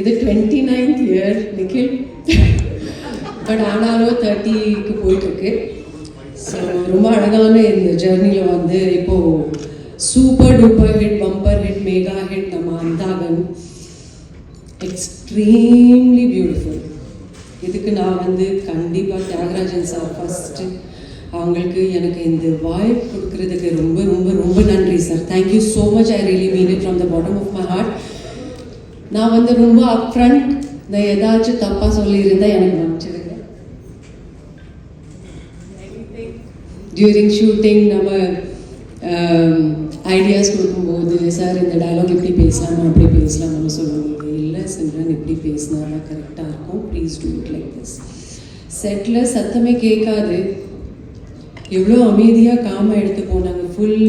இது twenty ninth year Nikhil but ஆனாலும் தேர்ட்டிக்கு போயிட்டுருக்கு. ஸோ ரொம்ப அழகான இந்த ஜேர்னியில் வந்து இப்போது super duper hit bumper hit mega hit நம்ம அந்தாகன். எக்ஸ்ட்ரீம்லி பியூட்டிஃபுல் இதுக்கு நான் வந்து கண்டிப்பாக தியாகராஜன் சார் ஃபஸ்ட்டு அவங்களுக்கு எனக்கு இந்த வாய்ப்பு கொடுக்கறதுக்கு ரொம்ப ரொம்ப ரொம்ப நன்றி sir thank you so much I really mean it from the bottom of my heart நான் வந்து ரொம்ப அப்ரண்ட் நான் ஏதாச்சும் தப்பாக சொல்லியிருந்தா எனக்கு நினச்சிருங்க டியூரிங் ஷூட்டிங் நம்ம um, ஐடியாஸ் கொடுக்கும்போது சார் இந்த டைலாக் இப்படி பேசலாமா அப்படி பேசலாமான்னு சொல்லுவாங்க. இல்லை சிம்ரன் இப்படி பேசினா தான் கரெக்டாக இருக்கும். Please do it like this settle சத்தமே கேட்காது. எவ்வளோ அமைதியாக காமாக எடுத்து போனாங்க ஃபுல்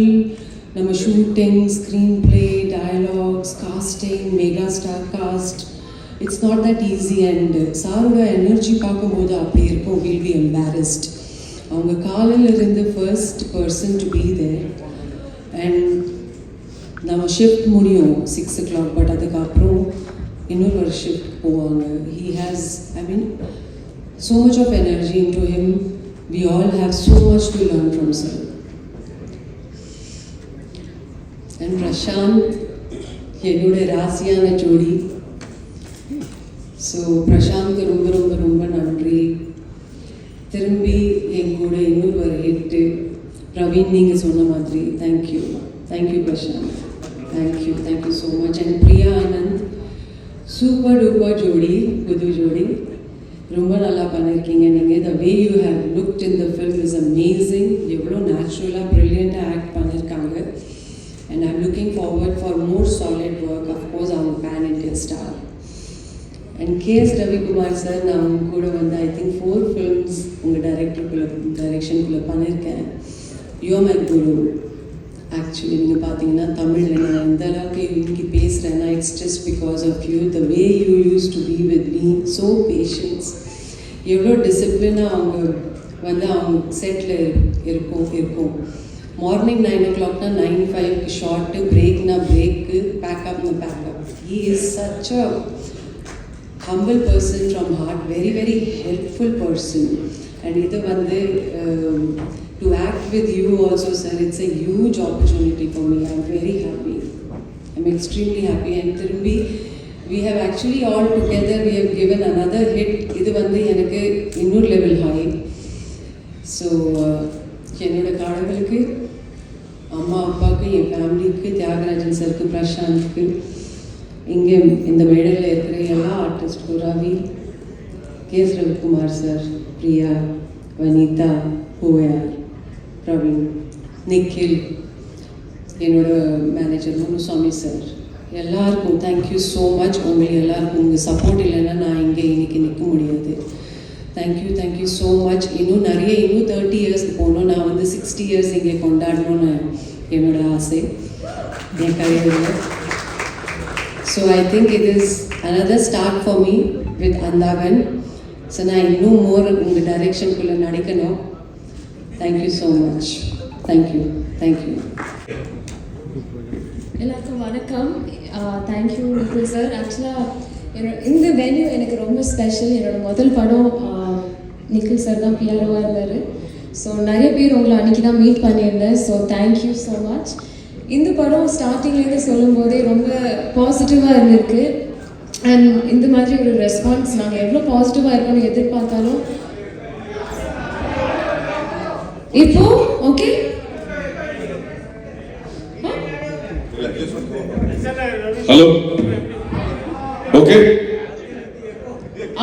நம்ம shooting screen play dialogues casting mega star cast it's not that easy and சாரோட எனர்ஜி பார்க்கும்போது அப்படி இருக்கும். வில் பி எம்பாரஸ்ட் அவங்க காலையில இருந்து first person to be there and நம்ம ஷிஃப்ட் முடியும் சிக்ஸ் ஓ கிளாக் பட் அதுக்கப்புறம் இன்னொரு ஒரு ஷிஃப்ட் போவாங்க. He has I mean so much of energy into him. We all have so much to learn from sir. And Prashant, என்னோட ராசியான ஜோடி. So பிரசாந்த்க்கு ரொம்ப ரொம்ப ரொம்ப நன்றி. திரும்பி என் கூட இன்னும் ஒரு ஹிட்டு பிரவீன் நீங்கள் சொன்ன மாதிரி thank you thank you Prashanth thank you thank you so much and Priya Anand super duper ஜோடி புது ஜோடி. ரொம்ப நல்லா பண்ணியிருக்கீங்க நீங்கள் the way you have looked in the film is amazing எவ்வளோ நேச்சுரலாக ப்ரில்லியண்ட்டாக ஆக்ட் பண்ணியிருக்காங்க and I'm looking forward for more solid work of course அவங்க pan Indian star and KS Ravikumar sir நான் உங்க கூட வந்து ஐ திங்க் ஃபோர் ஃபிலிம்ஸ் உங்கள் டைரக்டருக்குள்ளே டைரெக்ஷனுக்குள்ளே பண்ணியிருக்கேன் யோ மை குரு ஆக்சுவலி நீங்கள் பார்த்தீங்கன்னா தமிழில் நான் எந்த அளவுக்கு இன்னைக்கு பேசுகிறேன்னா it's just because of you the way you use to be with me so patience எவ்வளோ டிசிப்ளினாக அவங்க வந்து அவங்க செட்டில் இருக்கும் இருக்கும் மார்னிங் நைன் ஓ கிளாக்னா நைன் ஃபைவ்க்கு ஷார்ட்டு பிரேக்னா break பேக்கப்னா packup he is such a humble person from heart, very, very helpful person. And இது வந்து um, to act with you also, sir, it's a huge opportunity for me. I'm very happy. I'm extremely happy. And திரும்பி we have actually all together, we have given another hit. இது வந்து எனக்கு இன்னொரு level high so Thiagarajan பிரசாந்த்க்கு இங்கே இந்த மேடையில் இருக்கிற எல்லா ஆர்டிஸ்ட்க்கும் ரவி கேஸ் ரவிக்குமார் சார் பிரியா வனிதா பூயார் பிரவீன் நிக்கில் என்னோட மேனேஜர் முனுசாமி சார் எல்லாருக்கும் தேங்க்யூ ஸோ மச் உங்களுக்கு எல்லாருக்கும் உங்கள் சப்போர்ட் இல்லைன்னா நான் இங்கே இன்றைக்கி நிற்க முடியாது. தேங்க்யூ தேங்க்யூ ஸோ மச் இன்னும் நிறைய இன்னும் தேர்ட்டி இயர்ஸ்க்கு போகணும். நான் வந்து சிக்ஸ்டி இயர்ஸ் இங்கே கொண்டாடணும்னு என்னோட ஆசை. என் கரியரில் so I think it is another start for me with Andhagan so நான் இன்னும் மோர் உங்கள் டைரெக்ஷனுக்குள்ளே நடிக்கணும். Thank you so much thank you thank you எல்லாருக்கும் வணக்கம். தேங்க்யூ நிக்குல் சார் ஆக்சுவலாக என்னோட இந்த வென்யூ எனக்கு ரொம்ப ஸ்பெஷல் என்னோட முதல் படம் ஆஹ், நிக்குல் சார் தான் பிஆர்ஓவாக இருந்தார். ஸோ நிறைய பேர் உங்களை அன்றைக்கி தான் மீட் பண்ணியிருந்தேன். ஸோ தேங்க்யூ ஸோ மச் இந்த படம் ஸ்டார்டிங்லேருந்து சொல்லும்போதே ரொம்ப பாசிட்டிவாக இருந்திருக்கு. அண்ட் இந்த மாதிரி ஒரு ரெஸ்பான்ஸ் நாங்கள் எவ்வளோ பாசிட்டிவாக இருக்கோம்னு எதிர்பார்த்தாலும். இப்போ ஓகே ஹலோ ஓகே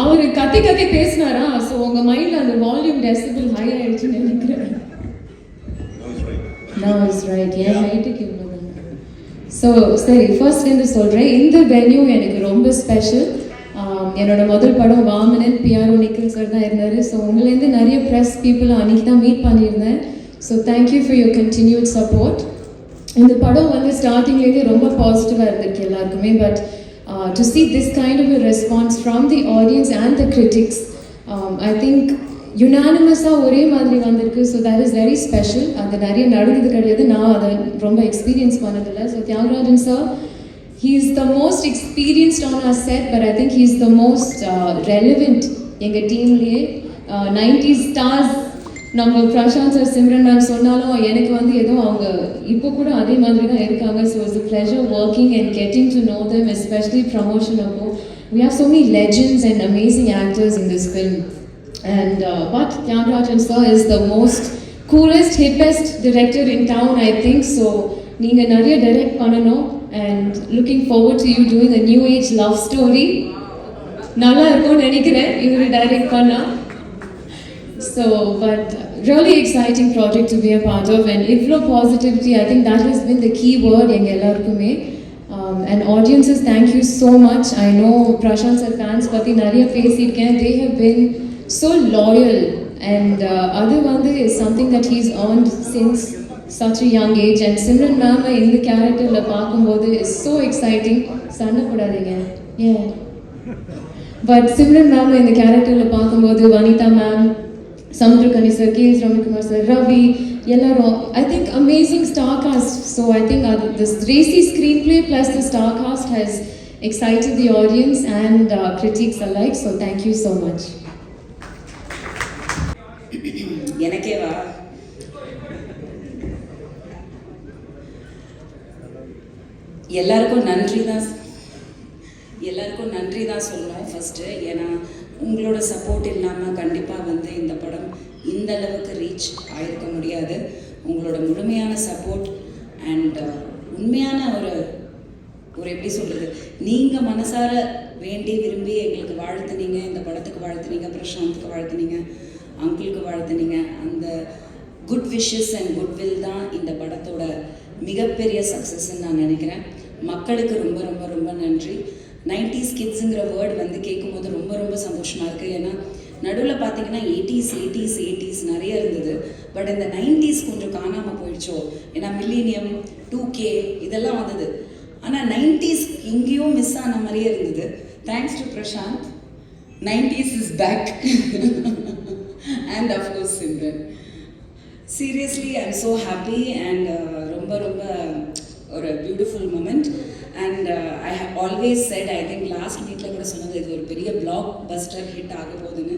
அவர் கத்தி கத்தி பேசினாரா? ஸோ உங்க மைண்ட்ல அந்த வால்யூம் டெசிபிள் ஹை ஆயிடுச்சுன்னு. இஸ் ரைட் என் ஹைட்டுக்கு இவ்வளோ ஸோ சரி ஃபர்ஸ்ட்லேருந்து சொல்கிறேன் இந்த வென்யூ எனக்கு ரொம்ப ஸ்பெஷல் என்னோட முதல் படம் வாமனன் பிஆர்ஓ நிக்கில் சார் தான் இருந்தார். ஸோ உங்களேருந்து நிறைய ப்ரெஸ் பீப்புள் அன்றைக்கி தான் மீட் பண்ணியிருந்தேன். So thank you for your continued support இந்த படம் வந்து ஸ்டார்டிங்லேருந்து ரொம்ப பாசிட்டிவாக இருந்திருக்கு எல்லாருக்குமே. But to kind of a response from the audience and the critics um, I think யுனானிமஸாக ஒரே மாதிரி வந்திருக்கு. So that is very special அது நிறைய நடந்தது கிடையாது. நான் அதை ரொம்ப எக்ஸ்பீரியன்ஸ் பண்ணதில்லை. So Thiagarajan sir he is the most experienced on our set but I think he is the most relevant எங்கள் டீம்லேயே நைன்டி ஸ்டார்ஸ் நம்ம பிரசாந்த் சார் சிம்ரன் மேம் சொன்னாலும் எனக்கு வந்து ஏதோ அவங்க இப்போ கூட அதே மாதிரி தான் இருக்காங்க. So it's a working and getting to know them especially promotion அப்போ. We have so many legends and amazing actors in this film and uh, but Tyagarajan sir is the most coolest hippest director in town I think. So நீங்கள் நிறைய direct பண்ணணும் and looking forward to you doing a new age love story. நல்லா இருக்கும்னு நினைக்கிறேன் இவர் direct பண்ணா. So but really exciting project to be a part of and இவ்வளோ positivity I think that has been the key word எங்கள் எல்லாருக்குமே. And audiences thank you so much I know Prashanth sir fans பற்றி நிறைய பேசியிருக்கேன். They have been so loyal and அது வந்து something that he's earned since such a young age and Simran ma'am இந்த கேரக்டரில் பார்க்கும்போது இஸ் ஸோ எக்ஸைட்டிங் சண்டை போடாதீங்க ஏன் பட் சிம்ரன் மேம் இந்த கேரக்டரில் பார்க்கும்போது Vanitha ma'am Samuthirakani sir K S Ravikumar sir Ravi எல்லாரும் I think amazing star cast so I think அது this racy screen play plus the star cast has excited the audience and uh, critics alike so thank you எனக்கேவா? எல்லாருக்கும் நன்றி தான் எல்லாருக்கும் நன்றி தான் சொல்லணும் first ஏன்னா உங்களோட சப்போர்ட் இல்லாமல் கண்டிப்பாக வந்து இந்த படம் இந்த அளவுக்கு ரீச் ஆயிருக்க முடியாது. உங்களோட முழுமையான சப்போர்ட் அண்ட் uh, உண்மையான ஒரு ஒரு எப்படி சொல்கிறது நீங்கள் மனசார வேண்டி விரும்பி எங்களுக்கு வாழ்த்துனீங்க இந்த படத்துக்கு வாழ்த்துனீங்க பிரசாந்த்க்கு வாழ்த்துனீங்க. அங்கிளுக்கு வாழ்த்துனீங்க. அந்த குட் விஷஸ் அண்ட் குட்வில் தான் இந்த படத்தோட மிகப்பெரிய சக்ஸஸ்ன்னு நான் நினைக்கிறேன். மக்களுக்கு ரொம்ப ரொம்ப ரொம்ப நன்றி. நைன்டிஸ் கிட்ஸுங்கிற வேர்ட் வந்து கேட்கும்போது ரொம்ப ரொம்ப சந்தோஷமாக இருக்குது ஏன்னா நடுவில் பார்த்தீங்கன்னா எயிட்டிஸ் எயிட்டிஸ் எயிட்டிஸ் நிறைய இருந்தது. பட் இந்த நைன்டிஸ் கொஞ்சம் காணாமல் போயிடுச்சோ? ஏன்னா மில்லினியம் டூ கே இதெல்லாம் வந்தது. ஆனால் நைன்டிஸ் எங்கேயும் மிஸ் ஆன மாதிரியே இருந்தது. Thanks to Prashanth nineties is back and of course Simran seriously I am so happy and ரொம்ப ரொம்ப ஒரு beautiful moment and I have always said I think last வீக்கில் கூட சொன்னது இது ஒரு பெரிய பிளாக் பஸ்டர் ஹிட் ஆக போகுதுன்னு.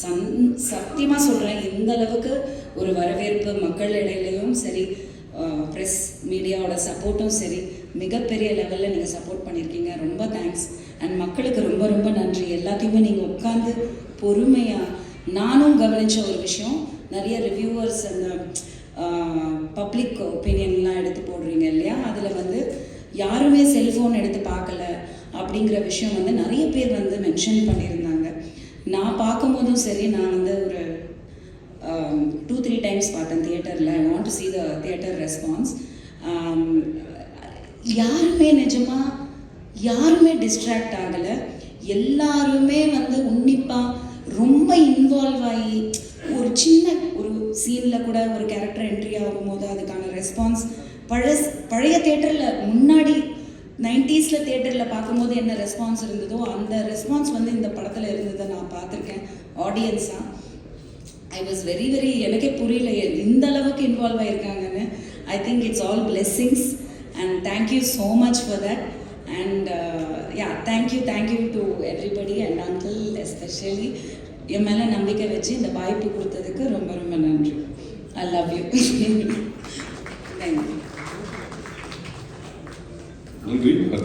சன் சத்தியமாக சொல்கிறேன் இந்த அளவுக்கு ஒரு வரவேற்பு மக்கள் இடையிலையும் சரி ப்ரெஸ் மீடியாவோட சப்போர்ட்டும் சரி மிகப்பெரிய லெவலில் நீங்கள் சப்போர்ட் பண்ணியிருக்கீங்க. ரொம்ப தேங்க்ஸ் அண்ட் மக்களுக்கு ரொம்ப ரொம்ப நன்றி. எல்லாத்தையுமே நீங்கள் உட்காந்து பொறுமையாக நானும் கவனித்த ஒரு விஷயம். நிறைய ரிவ்யூவர்ஸ் அந்த பப்ளிக் ஒப்பீனியன்லாம் எடுத்து போடுறீங்க இல்லையா? அதில் வந்து யாருமே செல்ஃபோன் எடுத்து பார்க்கல அப்படிங்கிற விஷயம் வந்து நிறைய பேர் வந்து மென்ஷன் பண்ணியிருந்தாங்க. நான் பார்க்கும்போதும் சரி நான் வந்து ஒரு டூ த்ரீ டைம்ஸ் பார்த்தேன் தியேட்டரில் I want to see the theatre response யாருமே நிஜமாக யாருமே டிஸ்ட்ராக்ட் ஆகலை. எல்லாருமே வந்து உன்னிப்பாக ரொம்ப இன்வால்வ் ஆகி ஒரு சின்ன ஒரு சீனில் கூட ஒரு கேரக்டர் என்ட்ரி ஆகும்போது அதுக்கான ரெஸ்பான்ஸ் பழஸ் பழைய தேட்டரில் முன்னாடி நைன்டிஸில் தேட்டரில் பார்க்கும்போது என்ன ரெஸ்பான்ஸ் இருந்ததோ அந்த ரெஸ்பான்ஸ் வந்து இந்த படத்தில் இருந்ததை நான் பார்த்துருக்கேன் ஆடியன்ஸாக ஐ வாஸ் வெரி வெரி எனக்கே புரியல எ- இந்த அளவுக்கு involve ஆயிருக்காங்கன்னு. I think it's all blessings and thank you so much for that And uh, yeah, thank you, thank you to everybody and uncle especially. என் மேலே நம்பிக்கை வச்சு இந்த வாய்ப்பு கொடுத்ததுக்கு ரொம்ப ரொம்ப நன்றி ஐ லவ் யூ தேங்க்யூ நன்றி